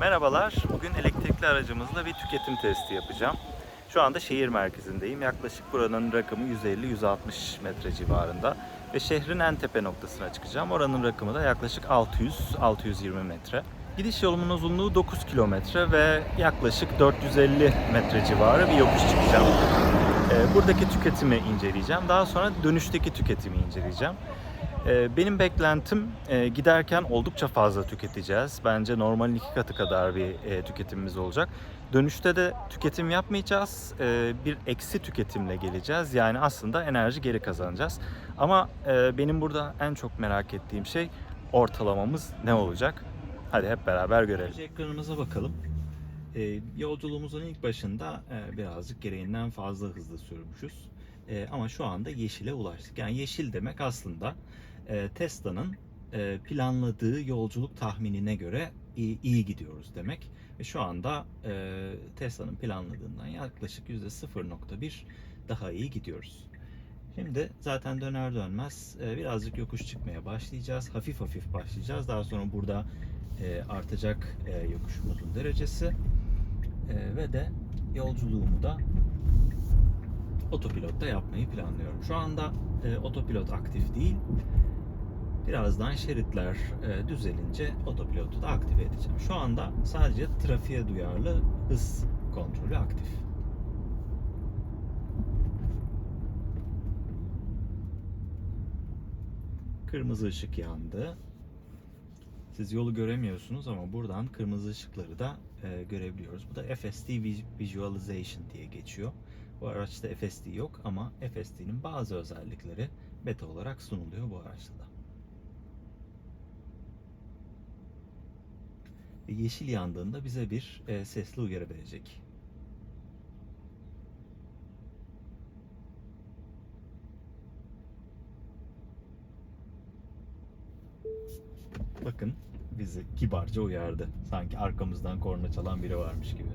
Merhabalar. Bugün elektrikli aracımızla bir tüketim testi yapacağım. Şu anda şehir merkezindeyim. Yaklaşık buranın rakımı 150-160 metre civarında. Ve şehrin en tepe noktasına çıkacağım. Oranın rakımı da yaklaşık 600-620 metre. Gidiş yolumun uzunluğu 9 kilometre ve yaklaşık 450 metre civarı bir yokuş çıkacağım. Ee, Buradaki tüketimi inceleyeceğim. Daha sonra dönüşteki tüketimi inceleyeceğim. Ee, Benim beklentim e, giderken oldukça fazla tüketeceğiz. Bence normalin iki katı kadar bir e, tüketimimiz olacak. Dönüşte de tüketim yapmayacağız. Ee, Bir eksi tüketimle geleceğiz. Yani aslında enerji geri kazanacağız. Ama e, benim burada en çok merak ettiğim şey ortalamamız ne olacak? Hadi hep beraber görelim. Ekranımıza bakalım. E, yolculuğumuzun ilk başında birazcık gereğinden fazla hızlı sürmüşüz. Ama şu anda yeşile ulaştık. Yani yeşil demek aslında e, Tesla'nın e, planladığı yolculuk tahminine göre iyi, iyi gidiyoruz demek. Ve şu anda e, Tesla'nın planladığından yaklaşık %0.1 daha iyi gidiyoruz. Şimdi zaten döner dönmez e, birazcık yokuş çıkmaya başlayacağız. Hafif hafif başlayacağız. Daha sonra burada e, artacak e, yokuşumuzun derecesi ve de yolculuğumu da otopilotta yapmayı planlıyorum. Şu anda e, otopilot aktif değil. Birazdan şeritler e, düzelince otopilotu da aktive edeceğim. Şu anda sadece trafiğe duyarlı hız kontrolü aktif. Kırmızı ışık yandı. Siz yolu göremiyorsunuz ama buradan kırmızı ışıkları da e, görebiliyoruz. Bu da FSD Vis- Visualization diye geçiyor. Bu araçta FSD yok ama FSD'nin bazı özellikleri beta olarak sunuluyor bu araçta da. Yeşil yandığında bize bir e, sesli uyarı verecek. Bakın bizi kibarca uyardı. Sanki arkamızdan korna çalan biri varmış gibi.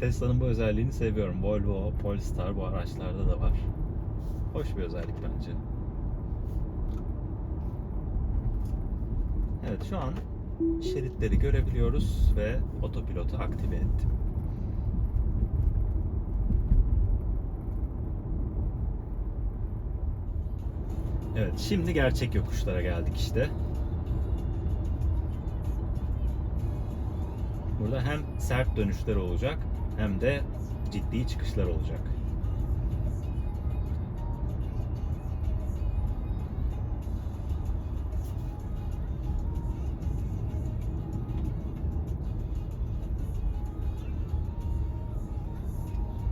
Tesla'nın bu özelliğini seviyorum. Volvo, Polestar bu araçlarda da var. Hoş bir özellik bence. Evet şu an şeritleri görebiliyoruz ve otopilotu aktive ettim. Evet şimdi gerçek yokuşlara geldik işte. Burada hem sert dönüşler olacak hem de ciddi çıkışlar olacak.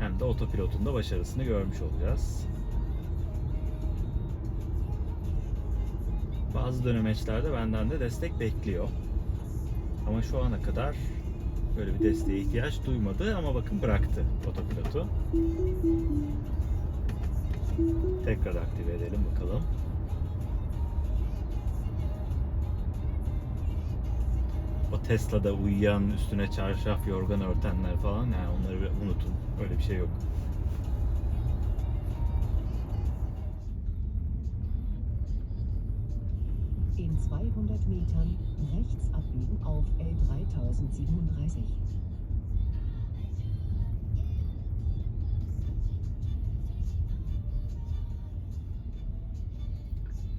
Hem de otopilotun da başarısını görmüş olacağız. Bazı dönemeçlerde benden de destek bekliyor. Ama şu ana kadar böyle bir desteğe ihtiyaç duymadı ama bakın bıraktı otopilotu. Tekrar aktive edelim bakalım. O Tesla'da uyuyan üstüne çarşaf yorgan örtenler falan yani onları unutun. Öyle bir şey yok. 200 Metern rechts abbiegen auf L3037.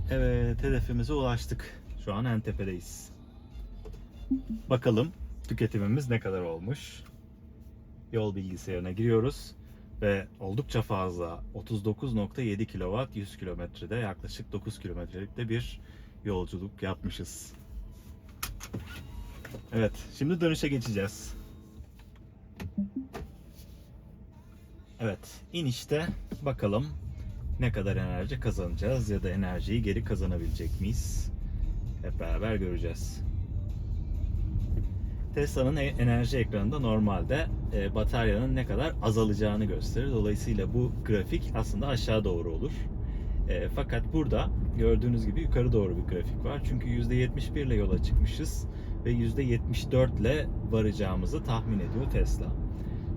Evet hedefimize ulaştık. Şu an en tepedeyiz. Bakalım tüketimimiz ne kadar olmuş. Yol bilgisayarına giriyoruz ve oldukça fazla 39.7 kW 100 kilometrede yaklaşık 9 kilometrelikte bir yolculuk yapmışız. Evet şimdi dönüşe geçeceğiz. Evet inişte bakalım ne kadar enerji kazanacağız ya da enerjiyi geri kazanabilecek miyiz? Hep beraber göreceğiz. Tesla'nın e- enerji ekranında normalde e, bataryanın ne kadar azalacağını gösterir. Dolayısıyla bu grafik aslında aşağı doğru olur. E, fakat burada gördüğünüz gibi yukarı doğru bir grafik var. Çünkü %71 ile yola çıkmışız ve %74 ile varacağımızı tahmin ediyor Tesla.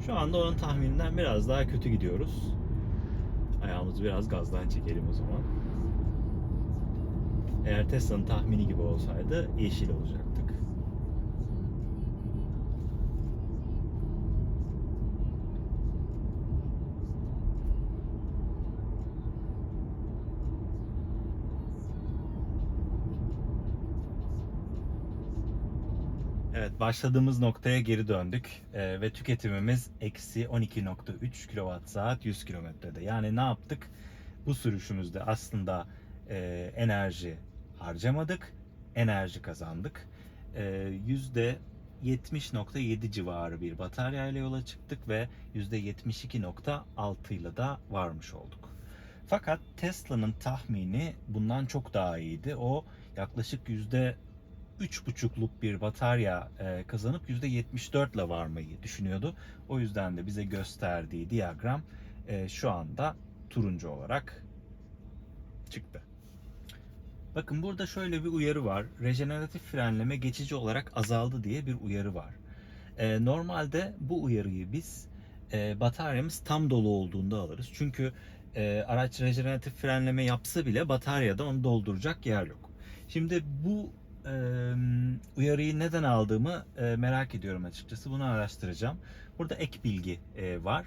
Şu anda onun tahmininden biraz daha kötü gidiyoruz. Ayağımızı biraz gazdan çekelim o zaman. Eğer Tesla'nın tahmini gibi olsaydı yeşil olacaktık. Evet başladığımız noktaya geri döndük Ee, ve tüketimimiz eksi 12.3 kWh saat 100 kilometrede. Yani ne yaptık? Bu sürüşümüzde aslında e, enerji harcamadık, enerji kazandık. Yüzde 70.7 civarı bir batarya ile yola çıktık ve %72.6 ile de varmış olduk. Fakat Tesla'nın tahmini bundan çok daha iyiydi. O yaklaşık yüzde 3,5'luk bir batarya e, kazanıp %74 ile varmayı düşünüyordu. O yüzden de bize gösterdiği diyagram e, şu anda turuncu olarak çıktı. Bakın burada şöyle bir uyarı var. Rejeneratif frenleme geçici olarak azaldı diye bir uyarı var. E, normalde bu uyarıyı biz e, bataryamız tam dolu olduğunda alırız. Çünkü araç rejeneratif frenleme yapsa bile bataryada onu dolduracak yer yok. Şimdi bu uyarıyı neden aldığımı merak ediyorum açıkçası. Bunu araştıracağım. Burada ek bilgi var.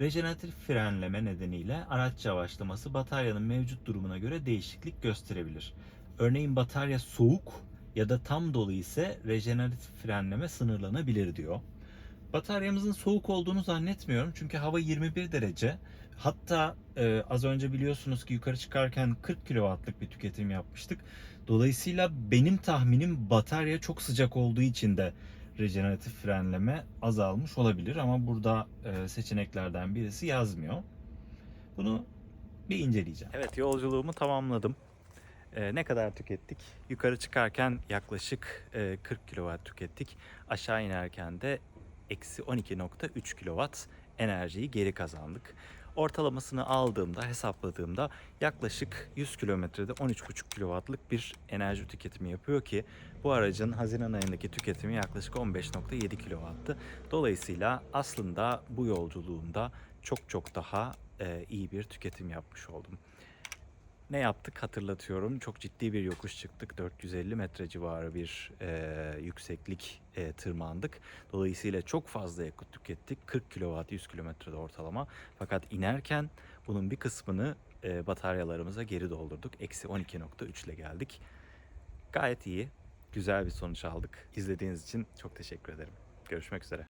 Rejeneratif frenleme nedeniyle araç yavaşlaması bataryanın mevcut durumuna göre değişiklik gösterebilir. Örneğin batarya soğuk ya da tam dolu ise rejeneratif frenleme sınırlanabilir diyor. Bataryamızın soğuk olduğunu zannetmiyorum çünkü hava 21 derece. Hatta e, az önce biliyorsunuz ki yukarı çıkarken 40 kW'lık bir tüketim yapmıştık. Dolayısıyla benim tahminim batarya çok sıcak olduğu için de rejeneratif frenleme azalmış olabilir ama burada e, seçeneklerden birisi yazmıyor. Bunu bir inceleyeceğim. Evet yolculuğumu tamamladım. E, ne kadar tükettik? Yukarı çıkarken yaklaşık e, 40 kW tükettik. Aşağı inerken de eksi 12.3 kW enerjiyi geri kazandık. Ortalamasını aldığımda, hesapladığımda yaklaşık 100 kilometrede 13.5 kW'lık bir enerji tüketimi yapıyor ki bu aracın Haziran ayındaki tüketimi yaklaşık 15.7 kW'tı. Dolayısıyla aslında bu yolculuğumda çok çok daha iyi bir tüketim yapmış oldum. Ne yaptık hatırlatıyorum. Çok ciddi bir yokuş çıktık. 450 metre civarı bir e, yükseklik e, tırmandık. Dolayısıyla çok fazla yakıt tükettik. 40 kW 100 kilometrede ortalama. Fakat inerken bunun bir kısmını e, bataryalarımıza geri doldurduk. Eksi 12.3 ile geldik. Gayet iyi. Güzel bir sonuç aldık. İzlediğiniz için çok teşekkür ederim. Görüşmek üzere.